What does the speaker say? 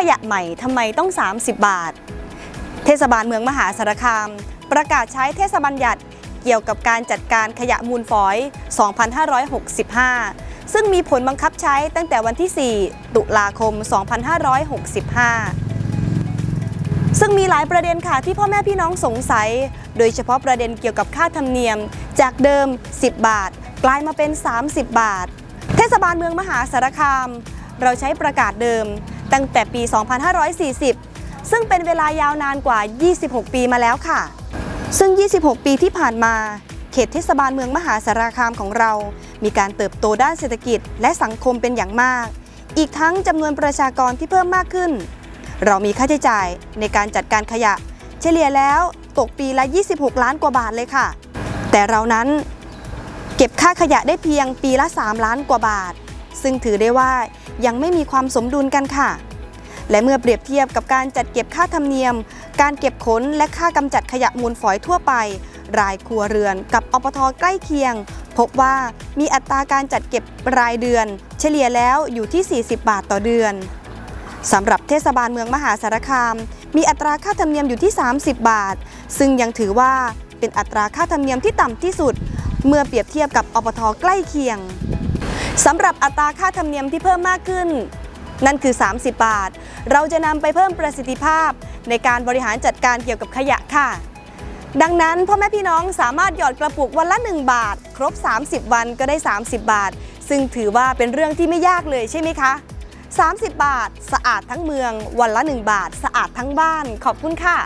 ขยะใหม่ทำไมต้อง 30 บาท เทศบาลเมืองมหาสารคาม ประกาศใช้เทศบัญญัติเกี่ยวกับการจัดการขยะมูลฝอย 2565 ซึ่งมีผลบังคับใช้ตั้งแต่วันที่ 4 ตุลาคม 2565 ซึ่งมีหลายประเด็นค่ะที่พ่อแม่พี่น้องสงสัย โดยเฉพาะประเด็นเกี่ยวกับค่าธรรมเนียม จากเดิม 10 บาท กลายมาเป็น 30 บาท เทศบาลเมืองมหาสารคาม เราใช้ประกาศเดิม ตั้งแต่ปี 2540 ซึ่งเป็นเวลายาวนานกว่า 26 ปีมาแล้วค่ะ ซึ่ง 26 ปีที่ผ่านมา เขตเทศบาลเมืองมหาสารคามของเรา มีการเติบโตด้านเศรษฐกิจและสังคมเป็นอย่างมาก อีกทั้งจำนวนประชากรที่เพิ่มมากขึ้น เรามีค่าใช้จ่ายในการจัดการขยะ เฉลี่ยแล้วตกปีละ 26 ล้านกว่าบาทเลยค่ะ แต่เรานั้นเก็บค่าขยะได้เพียงปีละ 3 ล้านกว่าบาท ซึ่งถือได้ว่ายังไม่มีความสมดุลกันค่ะ และเมื่อเปรียบเทียบกับการจัดเก็บค่าธรรมเนียม การเก็บขนและค่ากำจัดขยะมูลฝอยทั่วไป รายครัวเรือนกับอปทใกล้เคียง พบว่ามีอัตราการจัดเก็บรายเดือน เฉลี่ยแล้วอยู่ที่ 40 บาทต่อเดือนสำหรับเทศบาลเมืองมหาสารคาม มีอัตราค่าธรรมเนียมอยู่ที่ 30 บาท ซึ่งยังถือว่าเป็นอัตราค่าธรรมเนียมที่ต่ำที่สุด เมื่อเปรียบเทียบกับอปทใกล้เคียง สำหรับอัตราค่าธรรมเนียมที่เพิ่มมากขึ้น นั่นคือ 30 บาท เราจะนำไปเพิ่มประสิทธิภาพ ในการบริหารจัดการเกี่ยวกับขยะค่ะ ดังนั้นพ่อแม่พี่น้องสามารถหยอดกระปุกวันละ 1 บาท ครบ 30 วันก็ได้ 30 บาท ซึ่งถือว่าเป็นเรื่องที่ไม่ยากเลยใช่ไหมคะ 30 บาท สะอาดทั้งเมือง วันละ 1 บาท สะอาดทั้งบ้าน ขอบคุณค่ะ